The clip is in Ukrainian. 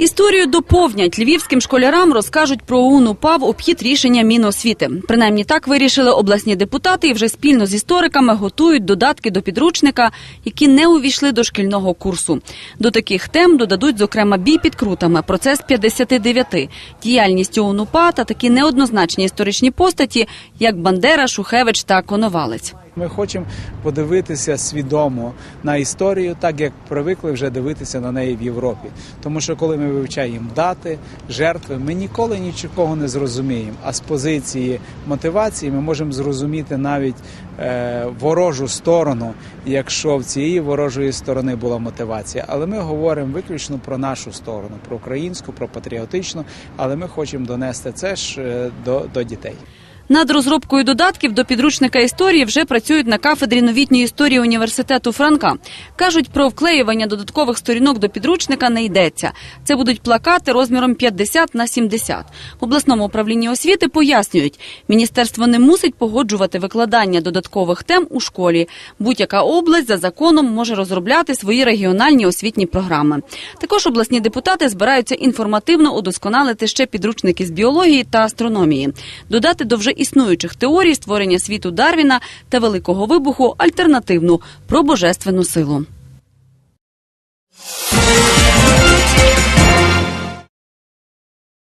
Історію доповнять львівським школярам розкажуть про ОУН УПАВ обхід рішення Міносвіти. Принаймні так вирішили обласні депутати і вже спільно з істориками готують додатки до підручника, які не увійшли до шкільного курсу. До таких тем додадуть, зокрема, бій під крутами, процес 59, діяльність ОУН УПА та такі неоднозначні історичні постаті, як Бандера, Шухевич та Коновалець. Ми хочемо подивитися свідомо на історію, так як привикли вже дивитися на неї в Європі. Тому що коли ми вивчаємо дати, жертви, ми ніколи нічого не зрозуміємо. А з позиції мотивації ми можемо зрозуміти навіть е, ворожу сторону, якщо в цієї ворожої сторони була мотивація. Але ми говоримо виключно про нашу сторону, про українську, про патріотичну. Але ми хочемо донести це ж е, до, до дітей. Над розробкою додатків до підручника історії вже працюють на кафедрі новітньої історії університету Франка. Кажуть, про вклеювання додаткових сторінок до підручника не йдеться. Це будуть плакати розміром 50 на 70. В обласному управлінні освіти пояснюють, міністерство не мусить погоджувати викладання додаткових тем у школі. Будь-яка область за законом може розробляти свої регіональні освітні програми. Також обласні депутати збираються інформативно удосконалити ще підручники з біології та астрономії, додати до вже існуючих теорій створення світу Дарвіна та великого вибуху альтернативну про божественну силу.